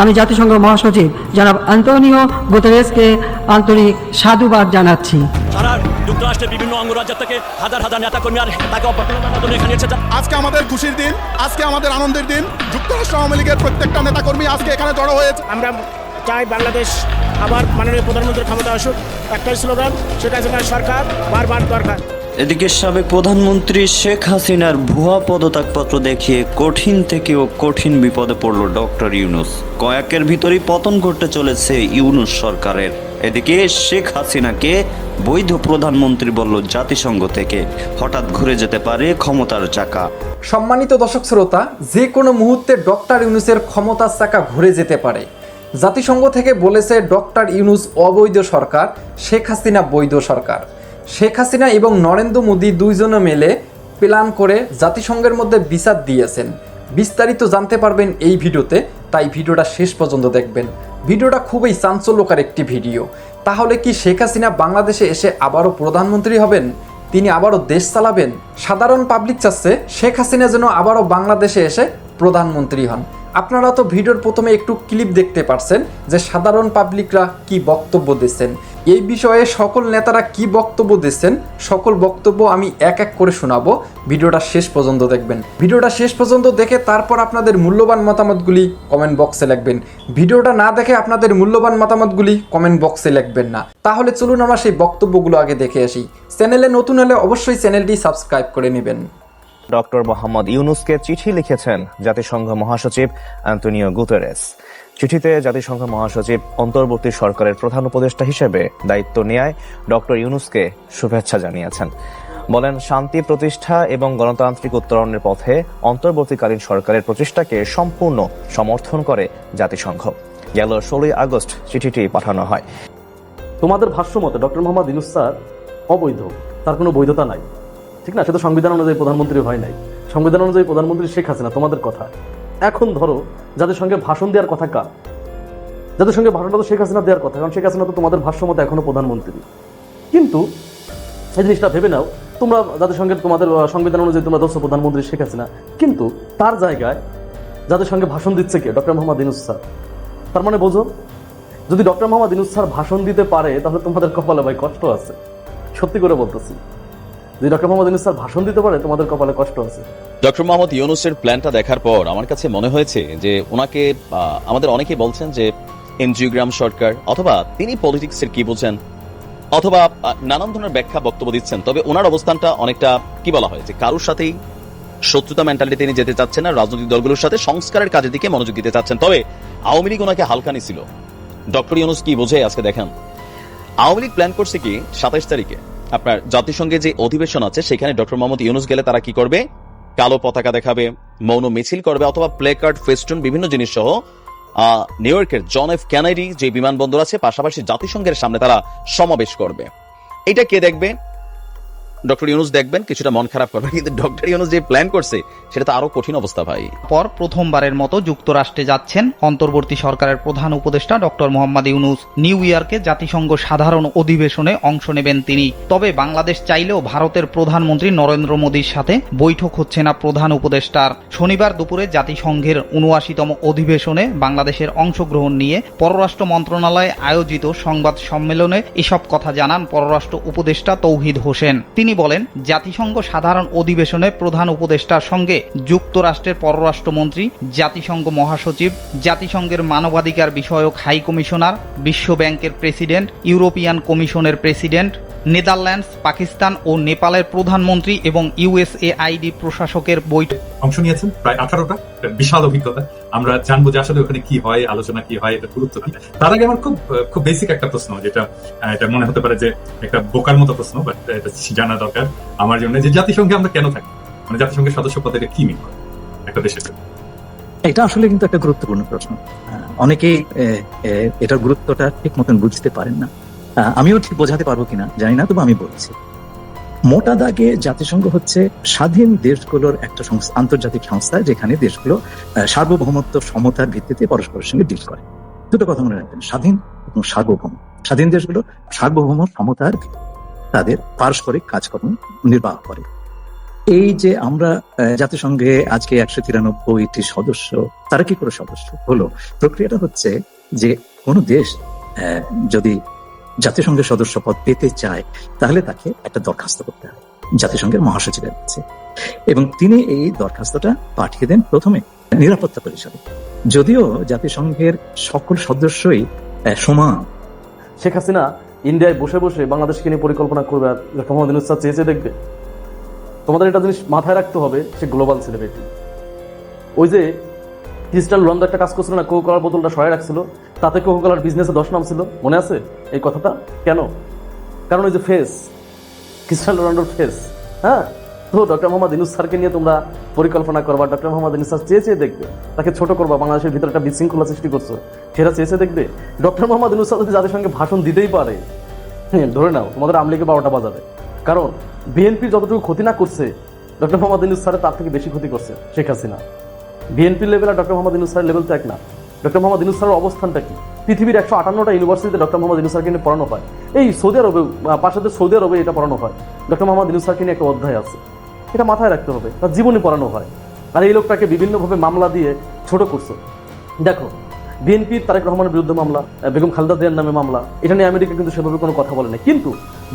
আমি জাতিসংঘ মহাসচিব জনাব আন্তোনিও গুতেরেসকে আন্তরিক সাধুবাদ জানাচ্ছি। সারা যুক্তরাষ্ট্রের বিভিন্ন অঙ্গরাজ্য থেকে হাজার হাজার নেতাকর্মী আর তাকে অভ্যর্থনার জন্য এখানে এসেছে। আজকে আমাদের খুশির দিন আজকে আমাদের আনন্দের দিন। যুক্তরাষ্ট্র আওয়ামী লীগের প্রত্যেকটা নেতাকর্মী আজকে এখানে জড়ো হয়েছে। আমরা চাই বাংলাদেশ আবার মাননীয় প্রধানমন্ত্রীর ক্ষমতা আসুক। একটাই স্লোগান সেটা হচ্ছে সরকার বারবার দরকার। এদিকে সাবেক প্রধানমন্ত্রী শেখ হাসিনার ভুয়া পদত্যাগপত্র দেখিয়ে কঠিন থেকেও কঠিন বিপদে পড়ল ডক্টর ইউনুস। কয়েকের ভিতরেই পতন ঘটতে চলেছে ইউনুস সরকারের। এদিকে শেখ হাসিনাকে বৈধ প্রধানমন্ত্রী বলল জাতিসংঘ থেকে। হঠাৎ ঘুরে যেতে পারে ক্ষমতার চাকা। সম্মানিত দর্শক শ্রোতা, যে কোনো মুহূর্তে ডক্টর ইউনুসের ক্ষমতার চাকা ঘুরে যেতে পারে। জাতিসংঘ থেকে বলেছে ডক্টর ইউনুস অবৈধ সরকার, শেখ হাসিনা বৈধ সরকার। শেখ হাসিনা এবং নরেন্দ্র মোদী দুইজনে মিলে প্ল্যান করে জাতিসংঘের মধ্যে বিচার দিয়েছেন। বিস্তারিত জানতে পারবেন এই ভিডিওতে, তাই ভিডিওটা শেষ পর্যন্ত দেখবেন। ভিডিওটা খুবই চাঞ্চল্যকার একটি ভিডিও। তাহলে কি শেখ হাসিনা বাংলাদেশে এসে আবারও প্রধানমন্ত্রী হবেন? তিনি আবারও দেশ চালাবেন? সাধারণ পাবলিক চাচ্ছে শেখ হাসিনা যেন আবারও বাংলাদেশে এসে প্রধানমন্ত্রী হন। আপনারা তো ভিডিওর প্রথমে একটু ক্লিপ দেখতে পারছেন যে সাধারণ পাবলিকরা কি বক্তব্য দিচ্ছেন। এই বিষয়ে সকল নেতারা কি বক্তব্য দিচ্ছেন, সকল বক্তব্য আমি এক এক করে শোনাবো। ভিডিওটা শেষ পর্যন্ত দেখবেন। ভিডিওটা শেষ পর্যন্ত দেখে তারপর আপনাদের মূল্যবান মতামতগুলি কমেন্ট বক্সে লিখবেন। ভিডিওটা না দেখে আপনাদের মূল্যবান মতামতগুলি কমেন্ট বক্সে লিখবেন না। তাহলে চলুন আমরা সেই বক্তব্যগুলো আগে দেখে আসি। চ্যানেলে নতুন হলে অবশ্যই চ্যানেলটি সাবস্ক্রাইব করে নেবেন। ডক্টর মোহাম্মদ ইউনুসকে চিঠি লিখেছেন জাতিসংঘ মহাসচিব অ্যান্টনিও গুতেরেস। চিঠিতে জাতিসংঘ মহাসচিব অন্তর্বর্তী সরকারের প্রধান উপদেষ্টা হিসেবে দায়িত্ব নেয় ডক্টর ইউনুসকে শুভেচ্ছা জানিয়েছেন। বলেন, শান্তি প্রতিষ্ঠা এবং গণতান্ত্রিক উত্তরণের পথে অন্তর্বর্তীকালীন সরকারের প্রচেষ্টাকে সম্পূর্ণ সমর্থন করে জাতিসংঘ। গেল ষোলোই আগস্ট চিঠিটি পাঠানো হয়। তোমাদের ভাষ্য মতে ডক্টর মোহাম্মদ ইনুস স্যার অবৈধ, তার কোনো বৈধতা নাই। ঠিক না? সে তো সংবিধান অনুযায়ী প্রধানমন্ত্রী হয় নাই। সংবিধান অনুযায়ী প্রধানমন্ত্রী শেখ হাসিনা, তোমাদের কথা। এখন ধরো, যাদের সঙ্গে ভাষণ দেওয়ার কথা কার? যাদের সঙ্গে ভাষণটা তো শেখ হাসিনা দেওয়ার কথা, কারণ শেখ হাসিনা তো তোমাদের ভাষ্য মতে এখনও প্রধানমন্ত্রী। কিন্তু এই জিনিসটা ভেবে নাও, তোমরা যাদের সঙ্গে তোমাদের সংবিধান অনুযায়ী তোমরা দোষ প্রধানমন্ত্রী শেখ হাসিনা, কিন্তু তার জায়গায় যাদের সঙ্গে ভাষণ দিচ্ছে কে? Doctor Mohammad Yunus sir. তার মানে বোঝো, যদি ডক্টর মোহাম্মদ ইনুস স্যার ভাষণ দিতে পারে, তাহলে তোমাদের কপালে ভাই কষ্ট আছে। সত্যি করে বলতেছি। যদি ডক্টর মোহাম্মদ ইনুস স্যার ভাষণ দিতে পারে তোমাদের কপালে কষ্ট আছে। ডক্টর মোহাম্মদ ইউনুসের প্ল্যানটা দেখার পর আমার কাছে মনে হয়েছে যে ওনাকে আমাদের বলছেন যে এনজিওগ্রাম সরকার, অথবা তিনি পলিটিক্সের কি বোঝেন অথবা নানান ধরনের ব্যাখ্যা বক্তব্য দিচ্ছেন, তবে ওনার অবস্থানটা অনেকটা, কি বলা হয়, যে কারোর সাথেই শত্রুতা মেন্টালিটি তিনি যেতে চাচ্ছেন না, রাজনৈতিক দলগুলোর সাথে সংস্কারের কাজের দিকে মনোযোগ দিতে চাচ্ছেন। তবে আওয়ামী লীগ ওনাকে হালকানি ছিল। ডক্টর ইউনুস কি বোঝে, আজকে দেখেন। আওয়ামী লীগ প্ল্যান করছে কি, সাতাইশ তারিখে। আপনার জাতিসংঘে যে অধিবেশন আছে, সেখানে ডক্টর মোহাম্মদ ইউনুস গেলে তারা কি করবে? কালো পতাকা দেখাবে, মৌন মিছিল করবে, অথবা প্লে কার্ড ফেস্টুন, বিভিন্ন জিনিস সহ নিউ ইয়র্কের জন এফ ক্যানারি যে বিমানবন্দর আছে, পাশাপাশি জাতিসংঘের সামনে তারা সমাবেশ করবে। এটা কে দেখবে? ডক্টর ইউনুস দেখবেন কিছুটা মন খারাপ করবে, কিন্তু ডক্টর ইউনুস যে প্ল্যান করছে, সেটা তো আরও কঠিন অবস্থা ভাই। পর প্রথমবারের মতো যুক্তরাষ্ট্রে যাচ্ছেন অন্তর্বর্তী সরকারের প্রধান উপদেষ্টা ডক্টর মোহাম্মদ ইউনুস। নিউ ইয়র্কে জাতিসংঘ সাধারণ অধিবেশনে অংশ নেবেন তিনি। তবে বাংলাদেশ চাইলেও ভারতের প্রধানমন্ত্রী নরেন্দ্র মোদীর সাথে বৈঠক হচ্ছে না প্রধান উপদেষ্টার। শনিবার দুপুরে জাতিসংঘের উনআশিতম অধিবেশনে বাংলাদেশের অংশগ্রহণ নিয়ে পররাষ্ট্র মন্ত্রণালয়ে আয়োজিত সংবাদ সম্মেলনে এসব কথা জানান পররাষ্ট্র উপদেষ্টা তৌহিদ হোসেন। তিনি বলেন, জাতিসংঘ সাধারণ অধিবেশনে প্রধান উপদেষ্টার সঙ্গে যুক্তরাষ্ট্রের পররাষ্ট্রমন্ত্রী, জাতিসংঘ মহাসচিব, জাতিসংঘের মানবাধিকার বিষয়ক হাই কমিশনার বিশ্ব ব্যাংকের প্রেসিডেন্ট, ইউরোপিয়ান কমিশনের প্রেসিডেন্ট নেদারল্যান্ডস পাকিস্তান ও নেপালের প্রধানমন্ত্রী এবং ইউএসএআইডি প্রশাসকের বৈঠক। অংশ নিয়েছেন প্রায় আঠারোটা বিশাল অভিজ্ঞতা। আমরা জানব যে আসলে ওখানে কি হয় আলোচনা কি হয় এটা গুরুত্ব কি? তার আগে আমার খুব খুব বেসিক একটা প্রশ্ন যেটা এটা মনে হতে পারে যে একটা বোকার মতো প্রশ্ন বাট এটা জানা দরকার আমার জন্য যে জাতিসংঘে আমরা কেন থাকি? মানে জাতিসংঘের সদস্য পদে কি মিন করে একটা দেশের জন্য? এটা আসলে কিন্তু একটা গুরুত্বপূর্ণ প্রশ্ন। অনেকেই এটার গুরুত্বটা ঠিক মতন বুঝতে পারেন না। আমিও ঠিক বোঝাতে পারব কিনা, জানি না, তবে আমি বলছি। মোটা দাগে জাতিসংঘ হচ্ছে স্বাধীন দেশগুলোর একটা সংস্থা, আন্তর্জাতিক সংস্থা, যেখানে দেশগুলো সার্বভৌমত্ব সমতার ভিত্তিতে পরস্পরের সঙ্গে ডিল করে। দুটো কথা মনে রাখবেন, স্বাধীন এবং সার্বভৌম। স্বাধীন দেশগুলো সার্বভৌম সমতার তাদের পারস্পরিক কাজকর্ম নির্বাহ করে। এই যে আমরা জাতিসংঘে আজকে একশো তিরানব্বইটি সদস্য, তারা কি করে সদস্য? হলো, প্রক্রিয়াটা হচ্ছে যে কোনো দেশ যদি জাতিসংঘের সদস্য পদ পেতে চায়, তাহলে তাকে একটা দরখাস্ত করতে হয়, জাতিসংঘের মহাসচিবের কাছে। এবং তিনি এই দরখাস্তটা পাঠিয়ে দেন প্রথমে নিরাপত্তা পরিষদে। যদিও জাতিসংঘের সকল সদস্যই সমান। শেখ হাসিনা ইন্ডিয়ায় বসে বসে বাংলাদেশকে নিয়ে পরিকল্পনা করবে আর ডক্টর মোহাম্মদ ইউনুস স্যার চেয়ে চেয়ে দেখবে। তোমাদের এটা জিনিস মাথায় রাখতে হবে, সে গ্লোবাল সেলিব্রিটি ওই যে ক্রিস্টাল রন্দ একটা কাজ করছিল না কোকো কলার বোতলটা সরাই রাখছিল তাতে কোকো কলার বিজনেসে দশ নাম ছিল। মনে আছে এই কথাটা? কেন? কারণ ওই যে ফেস ক্রিস্টাল রন্ডোর ফেস হ্যাঁ? তো ডক্টর মোহাম্মদ ইনুস স্যারকে নিয়ে তোমরা পরিকল্পনা করবা ডক্টর মোহাম্মদ ইনুস স্যার চেয়ে চেয়ে দেখবে তাকে ছোট করবা বাংলাদেশের ভিতরে একটা বিশৃঙ্খলা সৃষ্টি করছ সেটা চেয়ে চেয়ে দেখবে। ডক্টর মোহাম্মদ ইনুস স্যার যদি যাদের সঙ্গে ভাষণ দিতেই পারে হ্যাঁ, ধরে নাও তোমাদের আমলিকে বারোটা বাজাবে কারণ বিএনপি যতটুকু ক্ষতি না করছে ডক্টর মোহাম্মদ ইনুস স্যারের তার থেকে বেশি ক্ষতি করছে শেখ হাসিনা। বিএনপি লেভেল আর ডক্টর মোহাম্মদ ইনুস স্যারের লেভেল তো এক না। ডক্টর মোহাম্মদ ইনুস স্যারের অবস্থানটা কি? পৃথিবীর একশো আটান্নটা ইউনিভার্সিটিতে ডক্টর মোহাম্মদ ইনুস স্যারকে নিয়ে পড়ানো হয়। এই সৌদি আরবে পাশাতে সৌদি আরবে এটা পড়ানো হয়। ডক্টর মোহাম্মদ ইনুস স্যারকে নিয়ে একটা অধ্যায় আছে। এটা মাথায় রাখতে হবে, তার জীবনে পড়ানো হয়। আর এই লোকটাকে বিভিন্নভাবে মামলা দিয়ে ছোট করছে। দেখো, বিএনপি তারেক রহমানের বিরুদ্ধে মামলা বেগম খালেদা জিয়ার নামে মামলা, এটা নিয়ে আমেরিকা কিন্তু সেভাবে কোনো কথা বলে না কিন্তু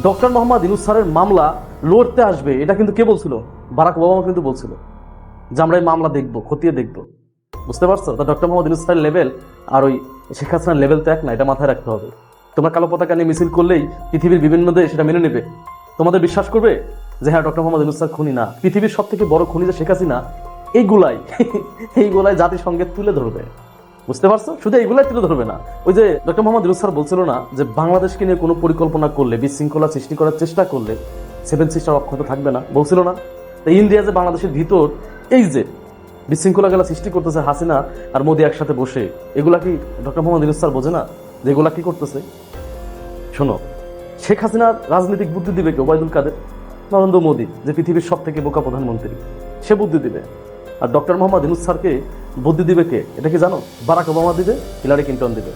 ডক্টর মোহাম্মদ ইনুস স্যারের মামলা লড়তে আসবে, এটা কিন্তু কে বলছিল? বারাক ওবামা কিন্তু বলছিল যে আমরা এই মামলা দেখব, খতিয়ে দেখব। বুঝতে পারছ? তা ডক্টর মোহাম্মদ স্যারের লেভেল আর ওই শেখ হাসিনার লেভেল তো এক না, এটা মাথায় রাখতে হবে। তোমরা কালো পতাকা নিয়ে মিছিল করলেই পৃথিবীর বিভিন্ন দেশ সেটা মেনে নেবে। তোমাদের বিশ্বাস করবে যে হ্যাঁ ডক্টর মোহাম্মদ স্যার খুনি না। পৃথিবীর সব থেকে বড় খুনি যে শেখ হাসিনা, এইগুলাই এইগুলাই জাতিসংঘে তুলে ধরবে। বুঝতে পারছ? শুধু এইগুলাই তুলে ধরবে না। ওই যে ডক্টর মোহাম্মদ ইউনুস স্যার বলছিল না যে বাংলাদেশকে নিয়ে কোনো পরিকল্পনা করলে, বিশৃঙ্খলা সৃষ্টি করার চেষ্টা করলে, সেভেন সিস্টার অক্ষত থাকবে না। বলছিল না? তো ইন্ডিয়া যে বাংলাদেশের ভিতর, এই যে বিশৃঙ্খলা গেলা সৃষ্টি করতেছে হাসিনা আর মোদি একসাথে বসে। এগুলা কি ডক্টর মোহাম্মদ ইউনুস স্যার বোঝে না যে এগুলা কি করতেছে? শোনো, শেখ হাসিনার রাজনৈতিক বুদ্ধি দিবে কে ওবায়দুল কাদের? নরেন্দ্র মোদী, যে পৃথিবীর সব থেকে বোকা প্রধানমন্ত্রী, সে বুদ্ধি দিবে। আর ডক্টর মোহাম্মদ ইনুস স্যারকে বুদ্ধি দিবে কে? এটা কি জানো? বারাক ওবামা দিবে, হিলারি ক্লিন্টন দিবে।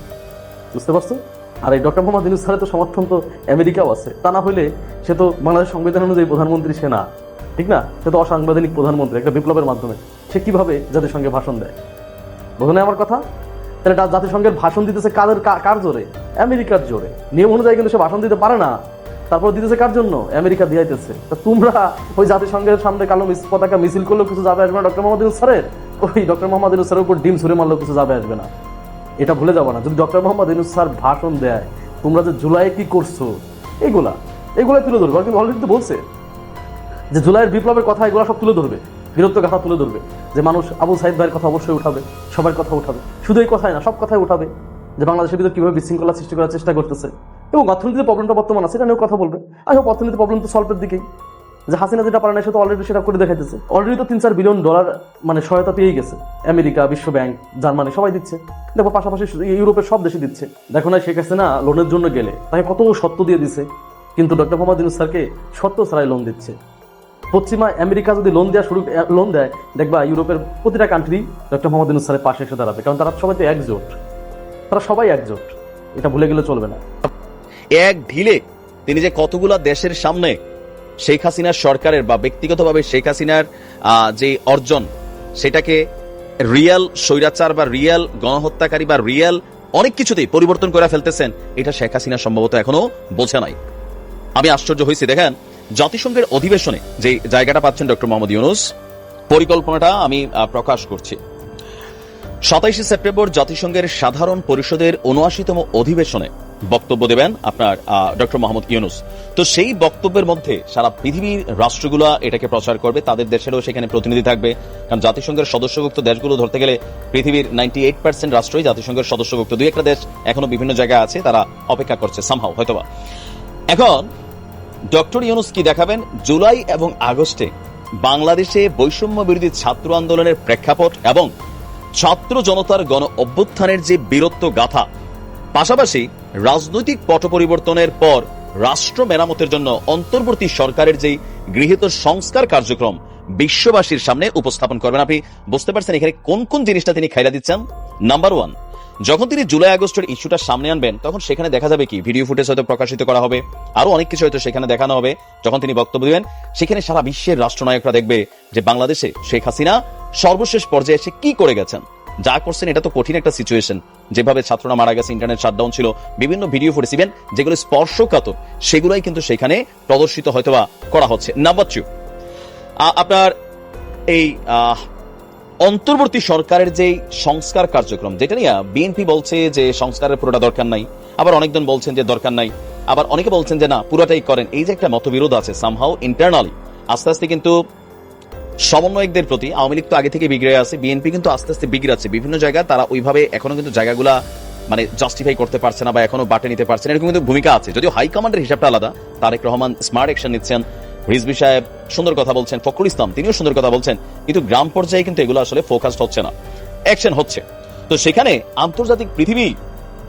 বুঝতে পারছ? আর এই ডক্টর মোহাম্মদ ইনুস স্যারের তো সমর্থন তো আমেরিকাও আছে। তা না হইলে সে তো বাংলাদেশ সংবিধান অনুযায়ী প্রধানমন্ত্রী সে না। ঠিক না? সে তো অসাংবিধানিক প্রধানমন্ত্রী, একটা বিপ্লবের মাধ্যমে। সে কীভাবে সঙ্গে ভাষণ দেয়? বোঝো না আমার কথা? তাহলে জাতিসংঘের ভাষণ দিতেছে কাদের কার জোরে? আমেরিকার জোরে। নিয়ম অনুযায়ী কিন্তু সে ভাষণ দিতে পারে না। তারপর দিতেছে কার জন্য? আমেরিকা দিয়াইতেছে। তা তোমরা ওই জাতিসংঘের সামনে কালো পতাকা মিছিল করলেও কিছু যাবে আসবে না ডক্টর মোহাম্মদ স্যারের? ওই ডক্টর মোহাম্মদ ইউনুস স্যারের উপর ডিম ছুড়ে মারলেও কিছু যাবে আসবে না। এটা ভুলে যাব না। যদি ডক্টর মোহাম্মদ ইউনুস স্যার ভাষণ দেয়, তোমরা যে জুলাইয়ে কি করছ? এগুলা। এগুলাই তুলে ধরবে। কিন্তু অলরেডি তো বলছে। যে জুলাইয়ের বিপ্লবের কথা এগুলো সব তুলে ধরবে, বীরত্ব কথা তুলে ধরবে, যে মানুষ আবু সাইদ ভাইয়ের কথা অবশ্যই উঠাবে, সবার কথা উঠাবে, শুধু এই কথাই না, সব কথাই উঠাবে, যে বাংলাদেশের ভিতরে কীভাবে বিশৃঙ্খলা সৃষ্টি করার চেষ্টা করতেছে, এবং অর্থনীতির প্রবলেমটা বর্তমান আছে সেটা নিয়েও কথা বলবে। আই হোপ অর্থনীতির প্রবলেম তো সলভের দিকেই। যে হাসিনা যেটা পারে না সে তো অলরেডি সেটা করে দেখাইতেছে। অলরেডি তো তিন চার বিলিয়ন ডলার মানে সহায়তা পেয়েই গেছে। আমেরিকা, বিশ্ব ব্যাংক, জার্মানি, সবাই দিচ্ছে। দেখো, পাশাপাশি ইউরোপের সব দেশে দিচ্ছে। দেখো না, শেখ হাসিনা লোনের জন্য গেলে, তাকে কত সত্য দিয়ে দিছে। কিন্তু ডক্টর মোহাম্মদ ইউনুস স্যারকে সত্য ছাড়াই লোন দিচ্ছে। পশ্চিমা আমেরিকা যদি লোন দেওয়া শুরু লোন দেয়, দেখবা ইউরোপের প্রতিটা কান্ট্রি ডক্টর মোহাম্মদ ইউনুস স্যারের পাশে এসে দাঁড়াবে। কারণ তারা সবাই তো একজোট। তারা সবাই একজোট। এটা ভুলে গেলে চলবে না। এক ঢিলে তিনি যে কতগুলা দেশের সামনে শেখ হাসিনার সরকারের বা ব্যক্তিগতভাবে শেখ হাসিনার যে অর্জন, সেটাকে রিয়েল স্বৈরাচার বা রিয়েল গণহত্যাকারী বা রিয়েল অনেক কিছুতেই পরিবর্তন করে ফেলতেছেন, এটা শেখ হাসিনা সম্ভবত এখনও বোঝে নাই। আমি আশ্চর্য হয়েছি, দেখেন জাতিসংঘের অধিবেশনে যে জায়গাটা পাচ্ছেন ডক্টর মোহাম্মদ ইউনুস, পরিকল্পনাটা আমি প্রকাশ করছি। সাতাইশে সেপ্টেম্বর জাতিসংঘের সাধারণ পরিষদের উনআশিতম অধিবেশনে বক্তব্য দেবেন আপনার ডক্টর মোহাম্মদ ইউনুস। তো সেই বক্তব্যের মধ্যে সারা পৃথিবীর রাষ্ট্রগুলা এটাকে প্রচার করবে, তাদের দেশেরও সেখানে প্রতিনিধি থাকবে। কারণ জাতিসংঘের সদস্যভুক্ত দেশগুলো ধরতে গেলে পৃথিবীর নাইনটি এইট পার্সেন্ট রাষ্ট্রই জাতিসংঘের সদস্যভুক্ত। দুই একটা দেশ এখনও বিভিন্ন জায়গায় আছে, তারা অপেক্ষা করছে সামহাও হয়তোবা। এখন ডক্টর ইউনুস কি দেখাবেন? জুলাই এবং আগস্টে বাংলাদেশে বৈষম্য বিরোধী ছাত্র আন্দোলনের প্রেক্ষাপট এবং ছাত্র জনতার গণ অভ্যুত্থানের যে বীরত্ব গাথা, পাশাপাশি রাজনৈতিক পট পরিবর্তনের পর রাষ্ট্র মেরামতের জন্য অন্তর্বর্তী সরকারের যেই গৃহীত সংস্কার কার্যক্রম বিশ্ববাসীর সামনে উপস্থাপন করবেন আপনি। বুঝতে পারছেন এখানে কোন কোন জিনিসটা তিনি খাইলা দিচ্ছেন? নাম্বার ওয়ান যখন তিনি জুলাই আগস্টের ইস্যুটা সামনে আনবেন, তখন সেখানে দেখা যাবে কি, ভিডিও ফুটেজ হয়তো প্রকাশিত করা হবে আরও অনেক কিছু হয়তো সেখানে দেখানো হবে। যখন তিনি বক্তব্য দিবেন, সেখানে সারা বিশ্বের রাষ্ট্রনায়করা দেখবে যে বাংলাদেশে শেখ হাসিনা সর্বশেষ পর্যায়ে এসে কি করে গেছেন। যা করছেন, এটা তো কঠিন একটা সিচুয়েশন যেভাবে ছাত্ররা মারা গেছে ইন্টারনেট শাটডাউন ছিল, বিভিন্ন ভিডিও ফুটেজ ইভেন যেগুলো স্পর্শকাতর, সেগুলোই কিন্তু সেখানে প্রদর্শিত হয়তোবা করা হচ্ছে। নাম্বার টু আপনার এই অন্তর্বর্তী সরকারের যে সংস্কার কার্যক্রম, যেটা নিয়ে বিএনপি বলছে যে সংস্কারের পুরোটা দরকার নাই, আবার অনেকজন বলছেন যে দরকার নাই, আবার অনেকে বলছেন যে না, পুরোটাই করেন। এই যে একটা মতবিরোধ আছে সামহাও ইন্টারনালি আস্তে আস্তে কিন্তু সমন্বয়কদের প্রতি, আওয়ামী লীগ তো আগে থেকে বিগড়ে আছে, বিএনপি কিন্তু আস্তে আস্তে বিগড়াচ্ছে। বিভিন্ন জায়গায় তারা ওইভাবে এখনও কিন্তু জায়গাগুলা মানে জাস্টিফাই করতে পারছে না বা এখনও বাটে নিতে পারছে না, এরকম কিন্তু ভূমিকা আছে। যদিও হাইকমান্ডের হিসাবটা আলাদা, তারেক রহমান স্মার্ট অ্যাকশন নিচ্ছেন রিজবি সাহেব সুন্দর কথা বলছেন, ফখরুল ইসলাম তিনিও সুন্দর কথা বলছেন, কিন্তু গ্রাম পর্যায়ে কিন্তু এগুলো আসলে ফোকাসড হচ্ছে না। অ্যাকশন হচ্ছে। তো সেখানে আন্তর্জাতিক পৃথিবী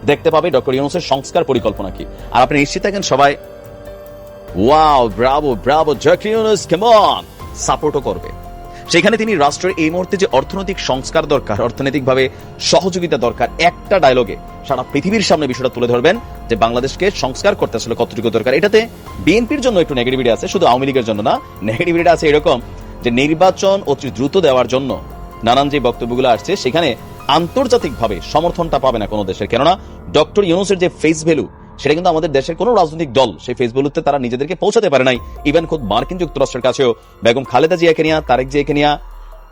দেখতে পাবে ডক্টর ইউনুসের সংস্কার পরিকল্পনা কি? আর আপনি নিশ্চিত থাকেন সবাই? Wow bravo bravo doctor Yunus কেমন সাপোর্টও করবে। সেখানে তিনি রাষ্ট্রের এই মুহূর্তে যে অর্থনৈতিক সংস্কার দরকার, অর্থনৈতিকভাবে সহযোগিতা দরকার, একটা ডায়লগে সারা পৃথিবীর সামনে বিষয়টা তুলে ধরবেন যে বাংলাদেশকে সংস্কার করতে আসলে কতটুকু দরকার। এটাতে বিএনপির জন্য একটু নেগেটিভিটি আছে, শুধু আওয়ামী লীগের জন্য না নেগেটিভিটি আছে এরকম যে নির্বাচন অতি দ্রুত দেওয়ার জন্য নানান যে বক্তব্যগুলো আসছে, সেখানে আন্তর্জাতিকভাবে সমর্থনটা পাবে না কোনো দেশের। কেননা ডক্টর ইউনুসের যে ফেস ভ্যালু সেটা কিন্তু আমাদের দেশের কোনো রাজনৈতিক দল সেই ফেস ভ্যালুতে তারা নিজেদেরকে পৌঁছাতে পারে নাই। ইভেন খুব মার্কিন যুক্তরাষ্ট্রের কাছেও বেগম খালেদা জিয়াকে নিয়ে, তারেক জিয়াকে নিয়ে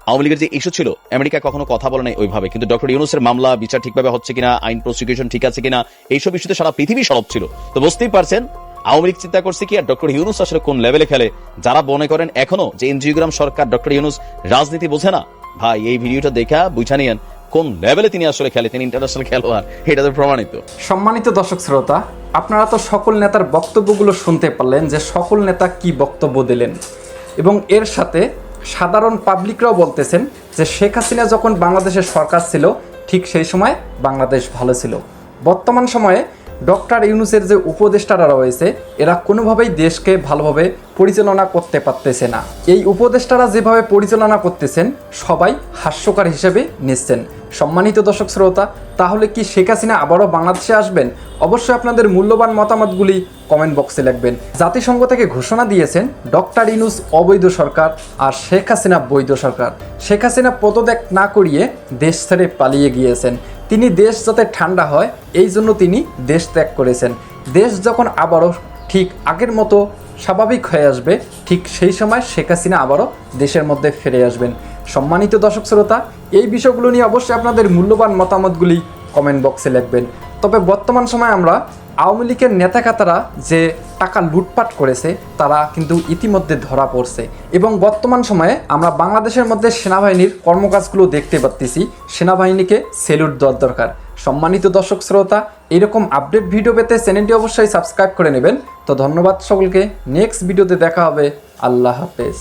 আওয়ামী লীগের যে ইস্যু ছিল, আমেরিকা কখনো কথা বলে নাই ওইভাবে। কিন্তু ডক্টর ইউনুসের মামলা, বিচার ঠিকভাবে হচ্ছে কিনা, আইন প্রসিকিউশন ঠিক আছে কিনা, এইসব ইস্যুতে সারা পৃথিবী সরব ছিল। তো বুঝতেই পারছেন, আওয়ামী লীগ চিন্তা করছে কি আর ডক্টর ইউনুস আসলে কোন লেভেলে খেলে? যারা মনে করেন এখনও যে এনজিওগ্রাম সরকার ডক্টর ইউনুস রাজনীতি বোঝে না, ভাই, এই ভিডিওটা দেখা, বুঝা নিয়েন কোন লেভেলে তিনি আসলে খেলে? তিনি ইন্টারন্যাশনাল খেলোয়াড়। এটা তো প্রমাণিত। সম্মানিত দর্শক শ্রোতা, আপনারা তো সকল নেতার বক্তব্যগুলো শুনতে পারলেন যে সকল নেতা কি বক্তব্য দিলেন। এবং এর সাথে সাধারণ পাবলিকরাও বলতেছেন যে শেখ হাসিনা যখন বাংলাদেশের সরকার ছিল, ঠিক সেই সময় বাংলাদেশ ভালো ছিল। বর্তমান সময়ে ডক্টর ইউনুসের যে উপদেষ্টারা রয়েছে, এরা কোনোভাবেই দেশকে ভালোভাবে পরিচালনা করতে পারতেছে না। এই উপদেষ্টারা যেভাবে পরিচালনা করতেছেন, সবাই হাস্যকর হিসেবে নিচ্ছেন। সম্মানিত দর্শক শ্রোতা, তাহলে কি শেখ হাসিনা আবারও বাংলাদেশে আসবেন? অবশ্যই আপনাদের মূল্যবান মতামতগুলি কমেন্ট বক্সে লিখবেন। জাতিসংঘ থেকে ঘোষণা দিয়েছেন, ডক্টর ইনুস অবৈধ সরকার আর শেখ হাসিনা বৈধ সরকার। শেখ হাসিনা পদত্যাগ না করিয়ে দেশ ছেড়ে পালিয়ে গিয়েছেন। তিনি দেশ যাতে ঠান্ডা হয়, এই জন্য তিনি দেশ ত্যাগ করেছেন। দেশ যখন আবারও ঠিক আগের মতো স্বাভাবিক হয়ে আসবে, ঠিক সেই সময় শেখ হাসিনা আবারও দেশের মধ্যে ফিরে আসবেন। সম্মানিত দর্শক শ্রোতা, এই বিষয়গুলো নিয়ে অবশ্যই আপনাদের মূল্যবান মতামতগুলি কমেন্ট বক্সে লিখবেন। তবে বর্তমান সময় আমরা আওয়ামী লীগের নেতাকাতারা যে টাকা লুটপাট করেছে, তারা কিন্তু ইতিমধ্যে ধরা পড়ছে। এবং বর্তমান সময়ে আমরা বাংলাদেশের মধ্যে সেনাবাহিনীর কর্মকাজগুলো দেখতে পাচ্ছি সেনাবাহিনীকে সেলুট দেওয়ার দরকার। সম্মানিত দর্শক শ্রোতা, এরকম আপডেট ভিডিও পেতে চ্যানেলটি অবশ্যই সাবস্ক্রাইব করে নেবেন। তো ধন্যবাদ সকলকে। নেক্সট ভিডিওতে দেখা হবে। আল্লাহ হাফেজ।